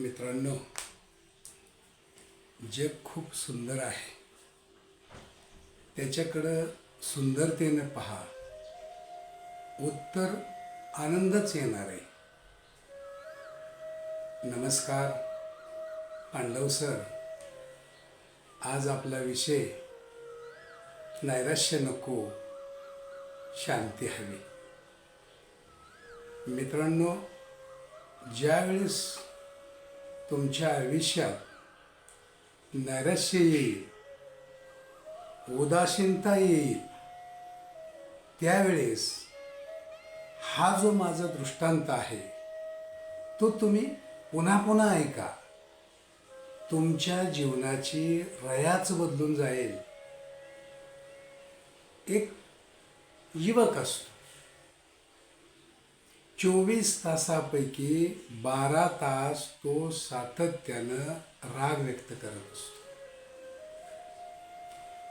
मित्रांनो जग खूप सुंदर आहे. त्याच्याकडं सुंदरतेनं पहा. उत्तर आनंदच येणार आहे. नमस्कार पांडव सर. आज आपला विषय नैराश्य नको शांती हवी. मित्रांनो ज्यावेळेस तुमच्या आयुष्यात नैराश्य येईल उदासीनता येईल. त्यावेळेस हा जो माझा दृष्टांत आहे तो तुम्ही पुन्हा पुन्हा ऐका. तुमच्या जीवनाची रयाच बदलून जाईल. एक युवक असतो. चोवीस तासापैकी बारा तास तो सातत्यानं राग व्यक्त करत असतो.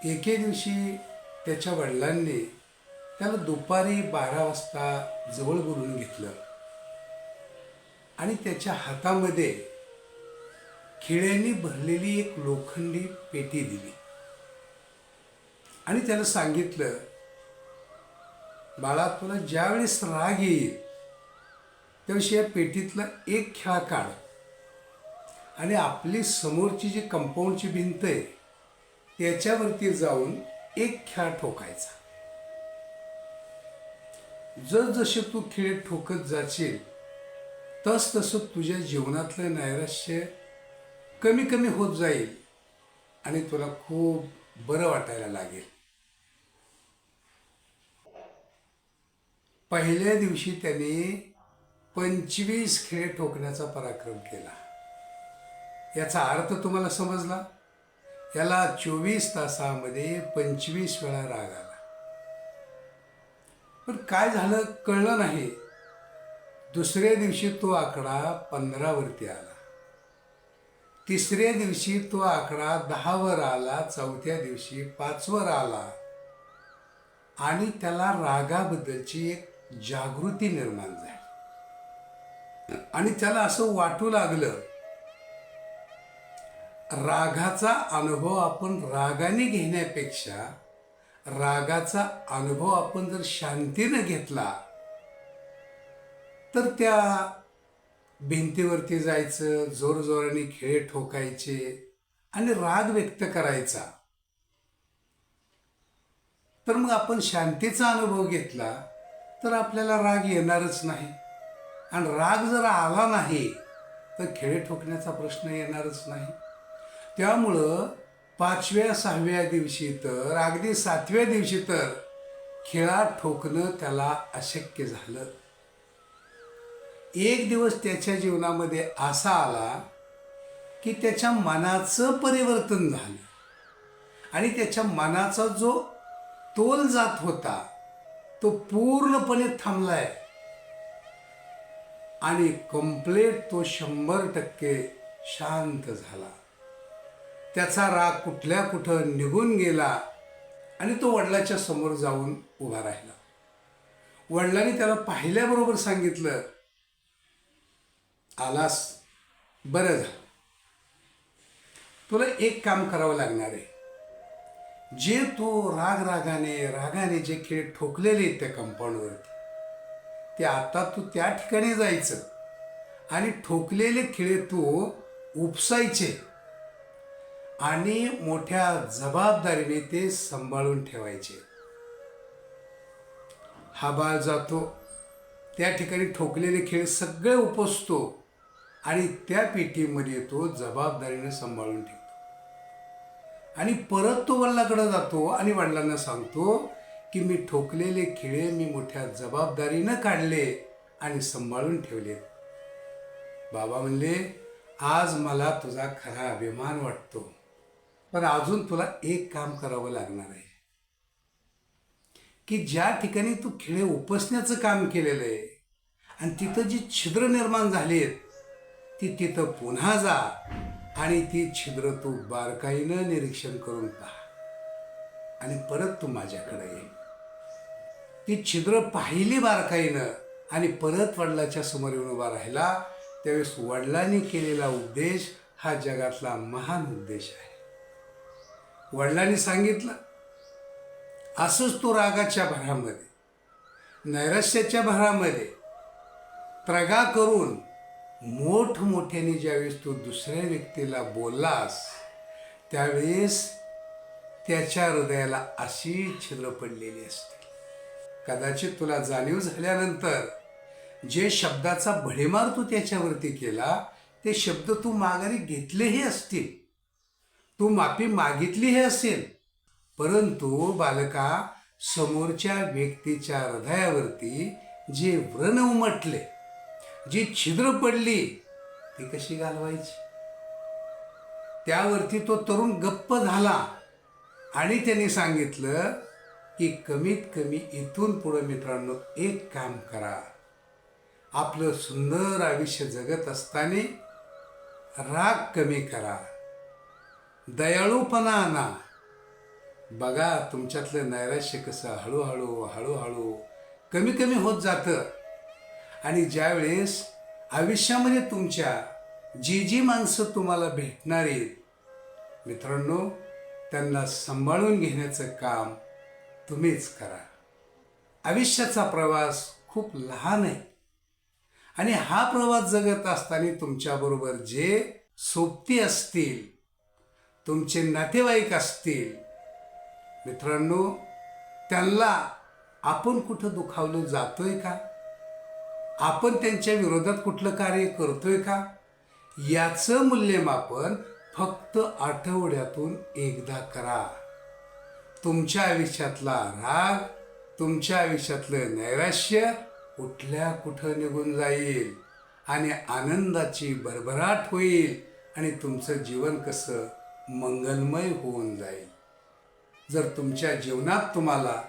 एके दिवशी त्याच्या वडिलांनी त्याला दुपारी बारा वाजता जवळ बोलून घेतलं आणि त्याच्या हातामध्ये खिळ्यांनी भरलेली एक लोखंडी पेटी दिली. आणि त्याला सांगितलं बाळा तुला ज्यावेळेस राग येईल त्याविषयी या पेटीतला एक खेळा काढ. आणि आपली समोरची जी कंपाऊंडची भिंत आहे त्याच्यावरती जाऊन एक खेळा ठोकायचा. जर जसे तू खेळ ठोकत जाशील तस तसं तुझ्या जीवनातलं नैराश्य कमी कमी होत जाईल आणि तुला खूप बरं वाटायला लागेल. पहिल्या दिवशी त्याने पंचवीस खेळ ठोकण्याचा पराक्रम केला. याचा अर्थ तुम्हाला समजला? याला चोवीस तासामध्ये पंचवीस वेळा राग आला. पण काय झालं कळलं नाही. दुसऱ्या दिवशी तो आकडा पंधरावरती आला. तिसऱ्या दिवशी तो आकडा दहावर आला चौथ्या दिवशी पाचवर आला आणि त्याला रागाबद्दलची एक जागृती निर्माण झाली. आणि त्याला असं वाटू लागलं रागाचा अनुभव आपण रागाने घेण्यापेक्षा रागाचा अनुभव आपण जर शांतीनं घेतला तर त्या भिंतीवरती जायचं जोरजोराने खेळ ठोकायचे आणि राग व्यक्त करायचा. तर मग आपण शांतीचा अनुभव घेतला तर आपल्याला राग येणारच नाही. आणि राग जर आला नाही तर खेळ ठोकण्याचा प्रश्न येणारच नाही. त्यामुळं पाचव्या सहाव्या दिवशी तर अगदी सातव्या दिवशी तर खेळा ठोकणं त्याला अशक्य झालं. एक दिवस त्याच्या जीवनामध्ये असा आला की त्याच्या मनाचं परिवर्तन झालं. आणि त्याच्या मनाचा जो तोल जात होता तो पूर्णपणे थांबलाय. आणि कम्प्लेट तो शंभर टक्के शांत झाला. त्याचा राग कुठल्या कुठं निघून गेला आणि तो वडिलाच्या समोर जाऊन उभा राहिला. वडिलांनी त्याला पाहिल्याबरोबर सांगितलं आलास बरं झालं. तुला एक काम करावं लागणार आहे. जे तू राग रागाने रागाने जे खेळ ठोकलेले आहेत त्या कंपाऊंडवरती ते आता तू त्या ठिकाणी जायचं. आणि ठोकलेले खिळे तू उपसायचे. आणि मोठ्या जबाबदारीने ते सांभाळून ठेवायचे. हा बाळ जातो. त्या ठिकाणी ठोकलेले खेळ सगळे उपसतो. आणि त्या पेटीमध्ये तो जबाबदारीने सांभाळून ठेवतो. आणि परत तो वडिलाकडे जातो आणि वडिलांना सांगतो की मी ठोकलेले खिळे मी मोठ्या जबाबदारीनं काढले आणि सांभाळून ठेवले. बाबा म्हणले आज मला तुझा खरा अभिमान वाटतो पण अजून तुला एक काम करावं लागणार आहे. की ज्या ठिकाणी तू खिळे उपसण्याचं काम केलेलं आहे आणि तिथं जी छिद्र निर्माण झाली आहेत ती तिथं पुन्हा जा आणि ती छिद्र तू बारकाईनं निरीक्षण करून पहा आणि परत तू माझ्याकडे ये. ती छिद्र पाहिली बारकाईनं आणि परत वडिलाच्या समोर येऊन उभा राहिला त्यावेळेस वडिलांनी केलेला उपदेश हा जगातला महान उपदेश आहे. वडिलांनी सांगितलं असंच तो रागाच्या भरामध्ये नैराश्याच्या भरामध्ये प्रगा करून मोठमोठ्याने ज्यावेळेस तू दुसऱ्या व्यक्तीला बोललास त्यावेळेस त्याच्या हृदयाला अशी छिद्र पडलेली असते. कदाचित तुला जाणीव झाल्यानंतर जे शब्दाचा भडेमार तू त्याच्यावरती केला ते शब्द तू माघारी घेतलेही असतील. तू माफी मागितलीही असेल. परंतु बालका समोरच्या व्यक्तीच्या हृदयावरती जे व्रण उमटले जी छिद्र पडली ती कशी घालवायची? त्यावरती तो तरुण गप्प झाला आणि त्यांनी सांगितलं की कमीत कमी इथून पुढं मित्रांनो एक काम करा. आपलं सुंदर आयुष्य जगत असताना राग कमी करा. दयाळूपणा आणा. बघा तुमच्यातलं नैराश्य कसं हळूहळू हळूहळू कमी कमी होत जातं. आणि ज्यावेळेस आयुष्यामध्ये तुमच्या जी जी माणसं तुम्हाला भेटणार आहेत मित्रांनो त्यांना सांभाळून घेण्याचं काम तुम्हीच करा. आयुष्याचा प्रवास खूप लहान आहे. आणि हा प्रवास जगत असताना तुमच्याबरोबर जे सोबती असतील तुमचे नातेवाईक असतील मित्रांनो त्यांना आपण कुठं दुखावलं जातोय का? आपण त्यांच्या विरोधात कुठलं कार्य करतोय का? याचं मूल्यमापन फक्त आठवड्यातून एकदा करा. तुमच्या आयुष्यातला राग तुमच्या आयुष्यातलं नैराश्य कुठल्या कुठं निघून जाईल? आणि आनंदाची भरभराट होईल आणि तुमचं जीवन कसं मंगलमय होऊन जाईल. जर तुमच्या जीवनात तुम्हाला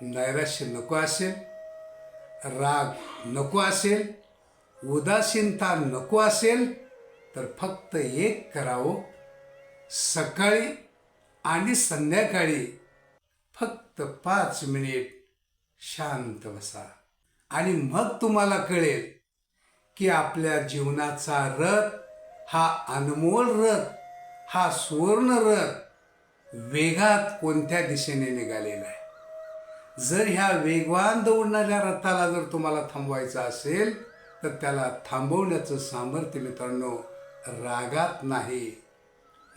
नैराश्य नको असेल राग नको असेल उदासीनता नको असेल तर फक्त एक करावं. सकाळी आणि संध्याकाळी फक्त पाच मिनिट शांत बसा. आणि मग तुम्हाला कळेल की आपल्या जीवनाचा रथ हा अनमोल रथ हा सुवर्ण रथ वेगात कोणत्या दिशेने निघालेला आहे? जर ह्या वेगवान दौडणाऱ्या रथाला जर तुम्हाला थांबवायचं असेल तर त्याला थांबवण्याचं सामर्थ्य मित्रांनो रागात नाही.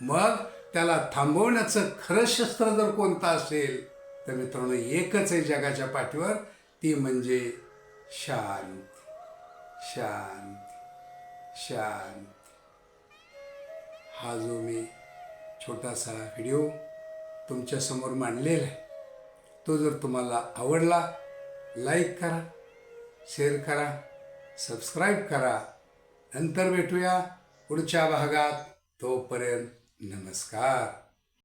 मग त्याला थांबवण्याचं खरं शस्त्र जर कोणतं असेल तर मित्रांनो एकच आहे जगाच्या पाठीवर ती म्हणजे शांती. शांती. शांती. हा जो मी छोटासा व्हिडिओ तुमच्यासमोर मांडलेला आहे तो जर तुम्हाला आवडला लाईक करा शेअर करा सबस्क्राईब करा. नंतर भेटूया पुढच्या भागात. तोपर्यंत नमस्कार.